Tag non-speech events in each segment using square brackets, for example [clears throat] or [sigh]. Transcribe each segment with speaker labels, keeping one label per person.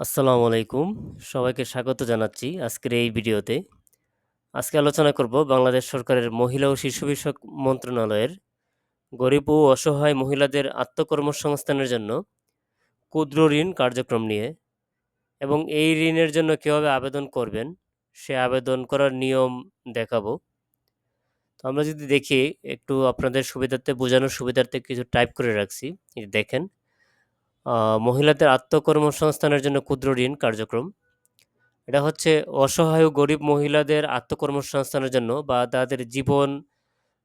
Speaker 1: আসসালামু আলাইকুম। সবাইকে স্বাগত জানাচ্ছি আজকের এই ভিডিওতে। আজকে আলোচনা করব বাংলাদেশ সরকারের মহিলা ও শিশু বিষয়ক মন্ত্রণালয়ের গরিব ও অসহায় মহিলাদের আত্মকর্মসংস্থানের জন্য ক্ষুদ্র ঋণ কার্যক্রম নিয়ে এবং এই ঋণের জন্য কীভাবে আবেদন করবেন, সে আবেদন করার নিয়ম দেখাবো। তো আমরা যদি দেখি, একটু আপনাদের সুবিধার্থে বোঝানোর সুবিধার্থে কিছু টাইপ করে রাখছি। দেখেন মহিলাদের আত্মকর্মসংস্থানের জন্য ক্ষুদ্র ঋণ কার্যক্রম। এটা হচ্ছে অসহায় গরিব মহিলাদের আত্মকর্মসংস্থানের জন্য বা তাদের জীবন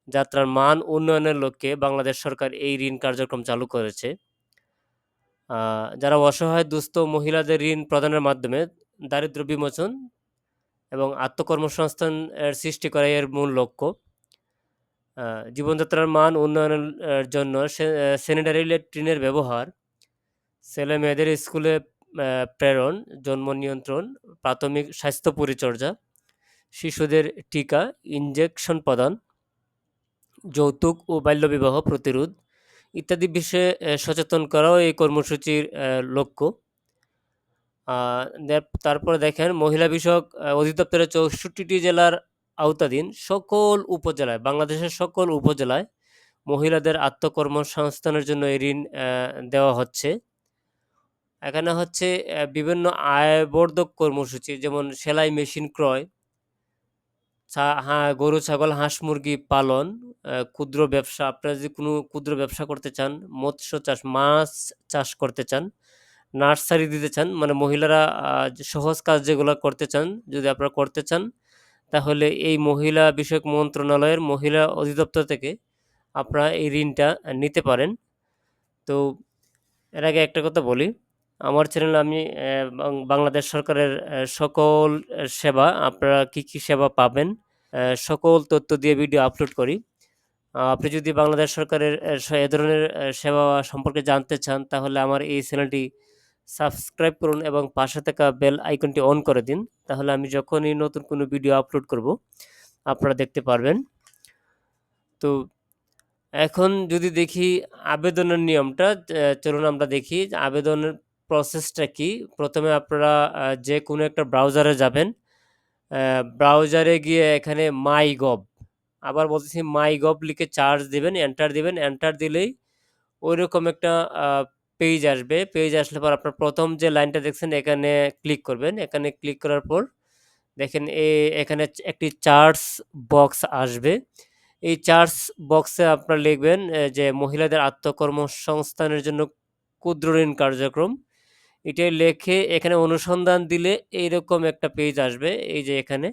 Speaker 1: যাত্রার মান উন্নয়নের লক্ষ্যে বাংলাদেশ সরকার এই ঋণ কার্যক্রম চালু করেছে। যারা অসহায় দুস্থ মহিলাদের ঋণ প্রদানের মাধ্যমে দারিদ্র্য বিমোচন এবং আত্মকর্মসংস্থান এর সৃষ্টি করা এর মূল লক্ষ্য। জীবনযাত্রার মান উন্নয়নের জন্য স্যানিটারি ল্যাট্রিনের ব্যবহার, ছেলে-মেয়েদের স্কুলে প্রেরণ, জন্ম নিয়ন্ত্রণ, প্রাথমিক স্বাস্থ্য পরিচর্যা, শিশুদের টিকা, ইনজেকশন প্রদান, যৌতুক ও বাল্যবিবাহ প্রতিরোধ ইত্যাদি বিষয়ে সচেতন করাও এই কর্মসূচির লক্ষ্য। তারপরে দেখেন মহিলা বিষয়ক অধিদপ্তরের ৬৪ টি জেলার আওতাধীন সকল উপজেলায়, বাংলাদেশের সকল উপজেলায় মহিলাদের আত্মকর্মসংস্থানের জন্য এই ঋণ দেওয়া হচ্ছে। এখানে হচ্ছে বিভিন্ন আয়বর্ধক কর্মসূচি যেমন সেলাই মেশিন ক্রয় ছা হা গরু, ছাগল, হাঁস, মুরগি পালন, ক্ষুদ্র ব্যবসা আপনারা যদি কোনো ক্ষুদ্র ব্যবসা করতে চান, মৎস্য চাষ, মাছ চাষ করতে চান, নার্সারি দিতে চান, মানে মহিলারা সহজ কাজ যেগুলো করতে চান, যদি আপনারা করতে চান, তাহলে এই মহিলা বিষয়ক মন্ত্রণালয়ের মহিলা অধিদপ্তর থেকে আপনারা এই ঋণটা নিতে পারেন। তো এর আগে একটা কথা বলি, আমার চ্যানেলে আমি বাংলাদেশ সরকারের সকল সেবা আপনারা কী, কী সেবা পাবেন, সকল তথ্য দিয়ে ভিডিও আপলোড করি। আপনি যদি বাংলাদেশ সরকারের এ ধরনের সেবা সম্পর্কে জানতে চান, তাহলে আমার এই চ্যানেলটি সাবস্ক্রাইব করুন এবং পাশে থাকা বেল আইকনটি অন করে দিন। তাহলে আমি যখনই নতুন কোনো ভিডিও আপলোড করব, আপনারা দেখতে পারবেন। তো এখন যদি দেখি আবেদনের নিয়মটা, চলুন আমরা দেখি আবেদনের প্রসেসটা কী। প্রথমে আপনারা যে কোনো একটা ব্রাউজারে যাবেন। ব্রাউজারে গিয়ে এখানে মাইগভ, আবার বলতেছি মাইগভ লিখে চার্জ দিবেন, এন্টার দিবেন। এন্টার দিলেই ঐরকম একটা পেজ আসবে। পেজ আসলে পর আপনার প্রথম যে লাইনটা দেখছেন এখানে ক্লিক করবেন। এখানে ক্লিক করার পর দেখেন এ এখানে একটি সার্চ বক্স আসবে। এই সার্চ বক্সে আপনারা লিখবেন যে মহিলাদের আত্মকর্মসংস্থানের জন্য ক্ষুদ্র ঋণ কার্যক্রম। এটাই লেখে এখানে অনুসন্ধান দিলে এইরকম একটা পেজ আসবে। এই যে এখানে।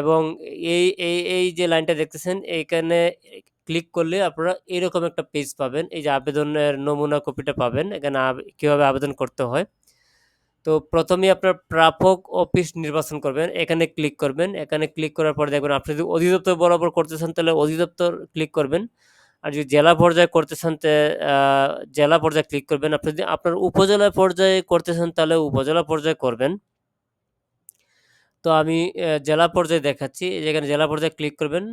Speaker 1: এবং এই, এই, এই যে লাইনটা দেখতেছেন এইখানে ক্লিক করলে আপনারা এরকম একটা পেজ পাবেন। এই যে আবেদনের নমুনা কপিটা পাবেন। এখানে কীভাবে আবেদন করতে হয়। তো ১ম এই আপনার প্রাপক অফিস নির্বাচন করবেন। এখানে ক্লিক করবেন। এখানে ক্লিক করার পরে দেখবেন আপনি যদি অধিদপ্তর বরাবর করতে চান তাহলে অধিদপ্তর ক্লিক করবেন। আর যদি জেলা পর্যায়ে করতে চান জেলা পর্যায়ে ক্লিক করবেন। আপনি যদি আপনার উপজেলা পর্যায়ে করতে চান তাহলে উপজেলা পর্যায়ে করবেন। তো আমি জেলা পর্যায়ে দেখাচ্ছি। এই যে এখানে জেলা পর্যায়ে ক্লিক করবেন।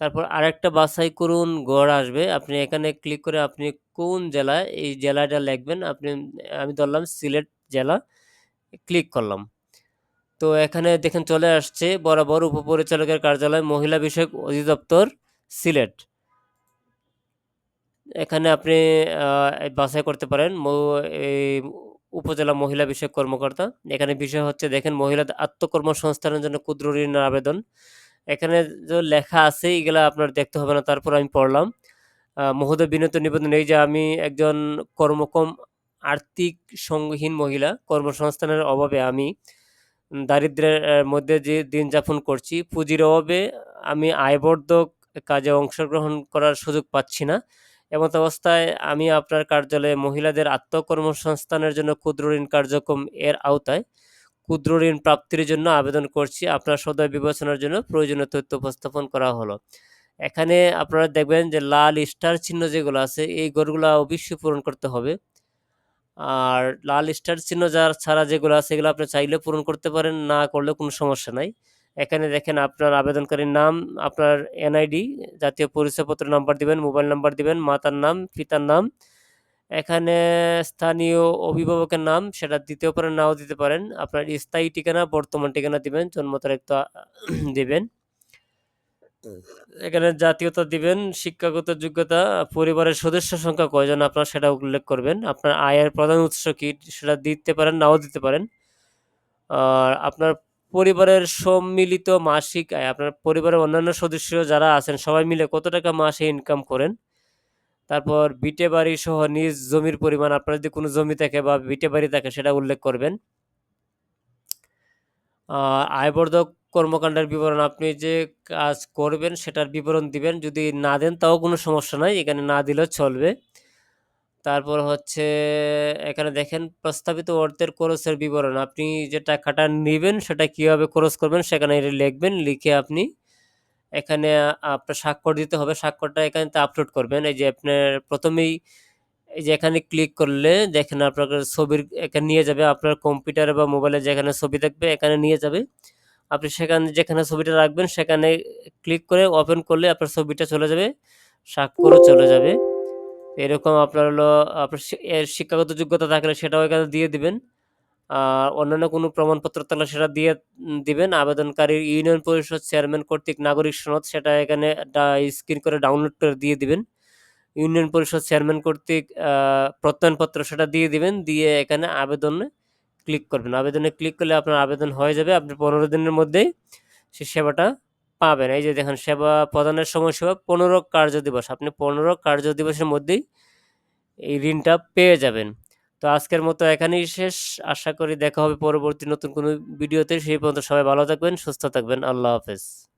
Speaker 1: তারপর আরেকটা বাছাই করুন গড় আসবে। আপনি এখানে ক্লিক করে আপনি কোন জেলায়, এই জেলাটা লিখবেন। আপনি আমি ধরলাম সিলেট জেলা। ক্লিক করলাম। তো এখানে দেখেন চলে আসছে বরাবর উপপরিচালকের কার্যালয়, মহিলা বিষয়ক অধিদপ্তর, সিলেট। এখানে আপনি বাছাই করতে পারেন এই উপজেলা মহিলা বিষয়ক কর্মকর্তা। এখানে বিষয় হচ্ছে, দেখেন মহিলাদের আত্মকর্মসংস্থানের জন্য ক্ষুদ্র ঋণের আবেদন। এখানে যে লেখা আছে, এগুলা আপনার দেখতে হবে না। তারপর আমি পড়লাম। মহোদয় বিনীত নিবেদন, এই যে আমি একজন কর্মকম আর্থিক সঙ্গহীন মহিলা। কর্মসংস্থানের অভাবে আমি দারিদ্র্যের অ্যা মধ্যে যে দিন যাপন করছি। পুঁজির অভাবে আমি আয়বর্ধক কাজে অংশগ্রহণ করার সুযোগ পাচ্ছি না। এমত অবস্থায় আমি আপনার কার্যালয়ে মহিলাদের আত্মকর্মসংস্থানের জন্য ক্ষুদ্র ঋণ কার্যক্রম এর আওতায় ক্ষুদ্র ঋণ প্রাপ্তির জন্য আবেদন করছি। আপনার সদয় বিবেচনার জন্য প্রয়োজনীয় তথ্য উপস্থাপন করা হলো। এখানে আপনারা দেখবেন যে লাল স্টার চিহ্ন যেগুলো আছে এই ঘরগুলা অবশ্যই পূরণ করতে হবে। আর লাল স্টার চিহ্ন যার ছাড়া যেগুলো আছে এগুলো আপনি চাইলে পূরণ করতে পারেন, না করলে কোনো সমস্যা নাই। এখানে দেখেন আপনার আবেদনকারীর নাম, আপনার এনআইডি, জাতীয় পরিচয়পত্র নাম্বার দিবেন, মোবাইল নাম্বার দিবেন, মাতার নাম, পিতার নাম। এখানে স্থানীয় অভিভাবকের নাম সেটা দিতেও পারেন নাও দিতে পারেন। আপনার স্থায়ী ঠিকানা বর্তমান ঠিকানা দিবেন জন্ম তারিখ তো [clears throat] দিবেন। এখানে জাতীয়তা দিবেন শিক্ষাগত যোগ্যতা পরিবারের সদস্য সংখ্যা কয়জন আপনার সেটা উল্লেখ করবেন। আপনার আয়ের প্রধান উৎস কি সেটা দিতে পারেন নাও দিতে পারেন। আর আপনার পরিবারের সম্মিলিত মাসিক আয়, আপনার পরিবারের অন্যান্য সদস্য যারা আছেন, সবাই মিলে কত টাকা মাসে ইনকাম করেন? তারপর বিটে বাড়ি সহ নিজ জমির পরিমাণ, আপনার যদি কোনো জমি থাকে বা বিটে বাড়ি থাকে, সেটা উল্লেখ করবেন। আয়বর্ধক কর্মকাণ্ডের বিবরণ, আপনি যে কাজ করবেন, সেটার বিবরণ দিবেন। যদি না দেন, তাও কোনো সমস্যা নাই, এখানে না দিলেও চলবে। তারপর হচ্ছে, এখানে দেখেন প্রস্তাবিত অর্থের খরচের বিবরণ। আপনি যে টাকাটা নেবেন, সেটা কীভাবে খরচ করবেন, সেখানে এটা লিখবেন, লিখে আপনি এখানে আপনার স্বাক্ষর দিতে হবে। স্বাক্ষরটা এখানে আপলোড করবেন। এই যে আপনার প্রথমেই এই যে এখানে ক্লিক করলে দেখেন আপনার ছবির এখানে নিয়ে যাবে। আপনার কম্পিউটারে বা মোবাইলে যেখানে ছবি থাকবে, এখানে নিয়ে যাবে। আপনি সেখানে যেখানে ছবিটা রাখবেন, সেখানে ক্লিক করে ওপেন করলে আপনার ছবিটা চলে যাবে, স্বাক্ষরও চলে যাবে। এরকম আপনার হলো, আপনার এর শিক্ষাগত যোগ্যতা থাকলে সেটাও এখানে দিয়ে দিবেন। আর অন্যান্য কোনো প্রমাণপত্র থাকলে সেটা দিয়ে দিবেন। আবেদনকারীর ইউনিয়ন পরিষদ চেয়ারম্যান কর্তৃক নাগরিক সনদ সেটা এখানে স্ক্রিন করে ডাউনলোড করে দিয়ে দিবেন। ইউনিয়ন পরিষদ চেয়ারম্যান কর্তৃক প্রত্যয়নপত্র সেটা দিয়ে দিবেন। দিয়ে এখানে আবেদনে ক্লিক করবেন। আবেদনে ক্লিক করলে আপনার আবেদন হয়ে যাবে। আপনি পনেরো দিনের মধ্যেই সেই সেবাটা পাবেন। এই যে দেখেন, সেবা প্রদানের সময়সীমা পনেরো কার্য দিবস। আপনি পনেরো কার্য দিবসের মধ্যেই এই ঋণটা পেয়ে যাবেন। তো আজকের মতো এখানেই শেষ। আশা করি দেখা হবে পরবর্তী নতুন কোনো ভিডিওতে। সেই পর্যন্ত সবাই ভালো থাকবেন, সুস্থ থাকবেন। আল্লাহ হাফেজ।